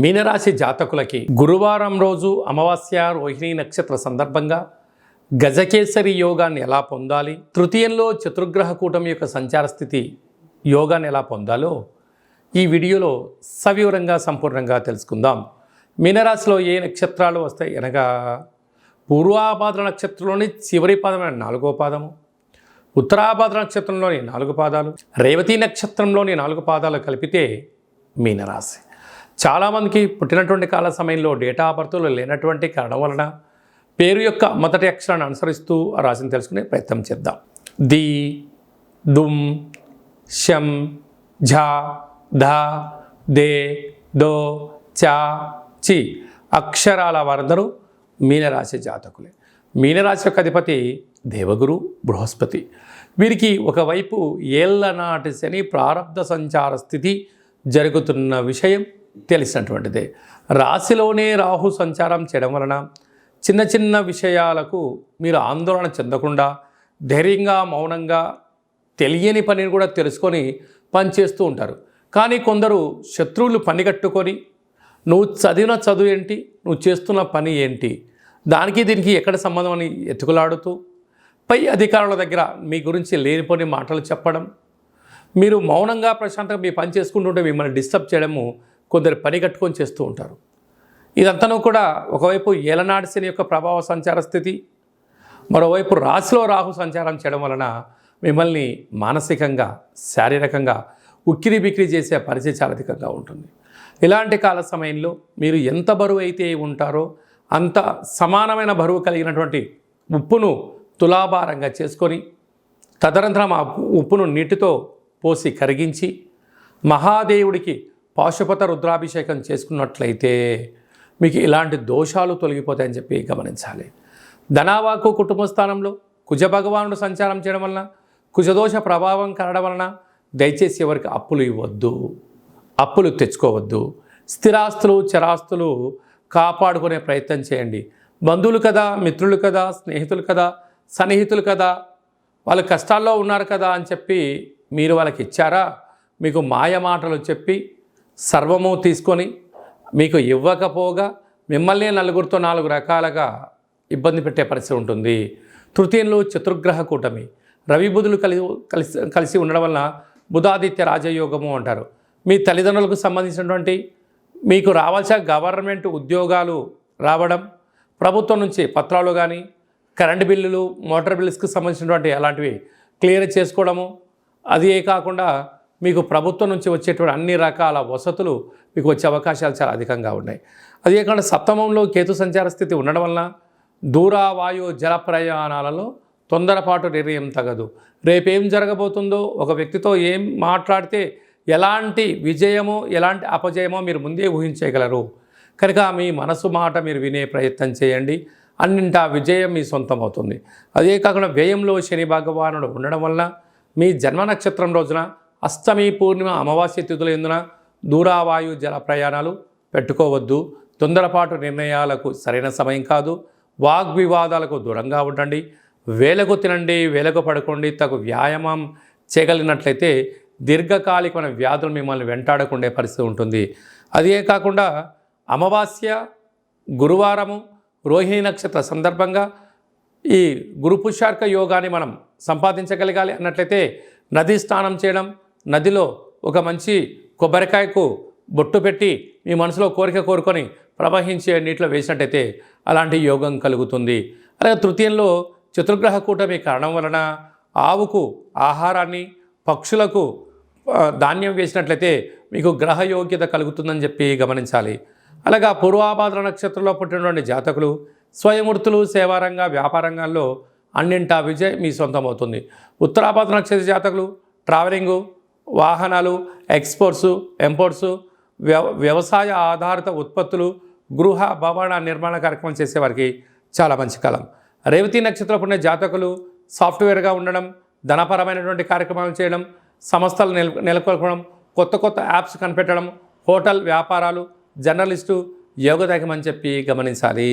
మీనరాశి జాతకులకి గురువారం రోజు అమావాస్య రోహిణి నక్షత్ర సందర్భంగా గజకేసరి యోగాన్ని ఎలా పొందాలి? తృతీయంలో చతుర్గ్రహ కూటమి యొక్క సంచార స్థితి యోగాన్ని ఎలా పొందాలో ఈ వీడియోలో సవివరంగా సంపూర్ణంగా తెలుసుకుందాం. మీనరాశిలో ఏ నక్షత్రాలు వస్తాయి? అనగా పూర్వాభాద్ర నక్షత్రంలోని చివరి పాదమైన నాలుగో పాదము ఉత్తరాభాద్ర నక్షత్రంలోని నాలుగు పాదాలు రేవతి నక్షత్రంలోని నాలుగు పాదాలు కలిపితే మీనరాశి. చాలామందికి పుట్టినటువంటి కాల సమయంలో డేటా ఆఫ్ బర్త్లో లేనటువంటి కారణం వలన పేరు యొక్క మొదటి అక్షరాన్ని అనుసరిస్తూ ఆ రాశిని తెలుసుకునే ప్రయత్నం చేద్దాం. ది దుమ్ శం ఝా ధ దే దో చా చి అక్షరాల వారందరూ మీనరాశి జాతకులే. మీనరాశి యొక్క అధిపతి దేవగురు బృహస్పతి. వీరికి ఒకవైపు ఏళ్ళ నాటి శని ప్రారంధ సంచార స్థితి జరుగుతున్న విషయం తెలిసినటువంటిదే. రాశిలోనే రాహు సంచారం చేయడం వలన చిన్న చిన్న విషయాలకు మీరు ఆందోళన చెందకుండా ధైర్యంగా మౌనంగా తెలియని పనిని కూడా తెలుసుకొని పనిచేస్తూ ఉంటారు. కానీ కొందరు శత్రువులు పనిగట్టుకొని నువ్వు చదివిన చదువు ఏంటి? నువ్వు చేస్తున్న పని ఏంటి? దానికి దీనికి ఎక్కడ సంబంధం? అని ఎతుకులాడుతూ పై అధికారుల దగ్గర మీ గురించి లేనిపోని మాటలు చెప్పడం మీరు మౌనంగా ప్రశాంతంగా మీ పని చేసుకుంటుంటే మిమ్మల్ని డిస్టర్బ్ చేయడము కొందరు పని కట్టుకొని చేస్తూ ఉంటారు. ఇదంతను కూడా ఒకవైపు ఏలనాటి శని యొక్క ప్రభావ సంచార స్థితి మరోవైపు రాశిలో రాహు సంచారం చేయడం వలన మిమ్మల్ని మానసికంగా శారీరకంగా ఉక్కిరి బిక్కిరి చేసే పరిస్థితి చాలా అధికంగా ఉంటుంది. ఇలాంటి కాల సమయంలో మీరు ఎంత బరువు అయితే ఉంటారో అంత సమానమైన బరువు కలిగినటువంటి ఉప్పును తులాభారంగా చేసుకొని తదనంతరం ఆ ఉప్పును నీటితో పోసి కరిగించి మహాదేవుడికి పాశుపత రుద్రాభిషేకం చేసుకున్నట్లయితే మీకు ఇలాంటి దోషాలు తొలగిపోతాయని చెప్పి గమనించాలి. ధనావాకు కుటుంబ స్థానంలో కుజ భగవానుడు సంచారం చేయడం వలన కుజదోష ప్రభావం కలడం వలన దయచేసి ఎవరికి అప్పులు ఇవ్వద్దు. అప్పులు తెచ్చుకోవద్దు. స్థిరాస్తులు చరాస్తులు కాపాడుకునే ప్రయత్నం చేయండి. బంధువులు కదా మిత్రులు కదా స్నేహితులు కదా సన్నిహితులు కదా వాళ్ళు కష్టాల్లో ఉన్నారు కదా అని చెప్పి మీరు వాళ్ళకి ఇచ్చారా? మీకు మాయ మాటలు చెప్పి సర్వము తీసుకొని మీకు ఇవ్వకపోగా మిమ్మల్ని నలుగురితో నాలుగు రకాలుగా ఇబ్బంది పెట్టే పరిస్థితి ఉంటుంది. తృతీయంలో చతుర్గ్రహ కూటమి. రవి బుధులు కలిసి కలిసి కలిసి ఉండడం వలన బుధాదిత్య రాజయోగము అంటారు. మీ తల్లిదండ్రులకు సంబంధించినటువంటి మీకు రావాల్సిన గవర్నమెంట్ ఉద్యోగాలు రావడం ప్రభుత్వం నుంచి పత్రాలు కానీ కరెంటు బిల్లులు మోటార్ బిల్స్కి సంబంధించినటువంటి అలాంటివి క్లియర్ చేసుకోవడము అదే కాకుండా మీకు ప్రభుత్వం నుంచి వచ్చేటువంటి అన్ని రకాల వసతులు మీకు వచ్చే అవకాశాలు చాలా అధికంగా ఉన్నాయి. అదే కాకుండా సప్తమంలో కేతు సంచార స్థితి ఉండడం వలన దూర వాయు జల ప్రయాణాలలో తొందరపాటు నిర్ణయం తగదు. రేపేం జరగబోతుందో ఒక వ్యక్తితో ఏం మాట్లాడితే ఎలాంటి విజయమో ఎలాంటి అపజయమో మీరు ముందే ఊహించగలరు కనుక మీ మనసు మాట మీరు వినే ప్రయత్నం చేయండి. అన్నింటా విజయం మీ సొంతం అవుతుంది అదే కాకుండా వ్యయంలో శని భగవానుడు ఉండడం వల్ల మీ జన్మ నక్షత్రం రోజున అష్టమి పూర్ణిమ అమావాస్య తిథుల ఎందున దూరావాయు జల ప్రయాణాలు పెట్టుకోవద్దు. తొందరపాటు నిర్ణయాలకు సరైన సమయం కాదు. వాగ్వివాదాలకు దూరంగా ఉండండి. వేలకు తినండి వేలకు పడుకోండి తగు వ్యాయామం చేయగలిగినట్లయితే దీర్ఘకాలికమైన వ్యాధులు మిమ్మల్ని వెంటాడకుండే పరిస్థితి ఉంటుంది. అదే కాకుండా అమావాస్య గురువారము రోహిణి నక్షత్ర సందర్భంగా ఈ గురుపుషార్క యోగాన్ని మనం సంపాదించగలగాలి అన్నట్లయితే నదీ స్నానం చేయడం నదిలో ఒక మంచి కొబ్బరికాయకు బొట్టు పెట్టి మీ మనసులో కోరిక కోరుకొని ప్రవహించే నీటిలో వేసినట్టయితే అలాంటి యోగం కలుగుతుంది. అలాగే తృతీయంలో చతుర్గ్రహ కూటమి కారణం వలన ఆవుకు ఆహారాన్ని పక్షులకు ధాన్యం వేసినట్లయితే మీకు గ్రహ యోగ్యత కలుగుతుందని చెప్పి గమనించాలి. అలాగా పూర్వాభాద్ర నక్షత్రంలో పుట్టినటువంటి జాతకులు స్వయంవృత్తులు సేవారంగ వ్యాపారంగాల్లో అన్నింటా విజయం మీ సొంతమవుతుంది ఉత్తరాభాద్ర నక్షత్ర జాతకులు ట్రావెలింగు వాహనాలు ఎక్స్పోర్ట్స్ ఎంపోర్ట్స్ వ్యవ వ్యవసాయ ఆధారిత ఉత్పత్తులు గృహ భవన నిర్మాణ కార్యక్రమం చేసేవారికి చాలా మంచి కాలం. రేవతి నక్షత్రం పుణ్య జాతకులు సాఫ్ట్వేర్గా ఉండడం ధనపరమైనటువంటి కార్యక్రమాలు చేయడం సంస్థలు నెల నెలకొల్పడం కొత్త కొత్త యాప్స్ కనిపెట్టడం హోటల్ వ్యాపారాలు జర్నలిస్టు యోగదాయకమని చెప్పి గమనించాలి.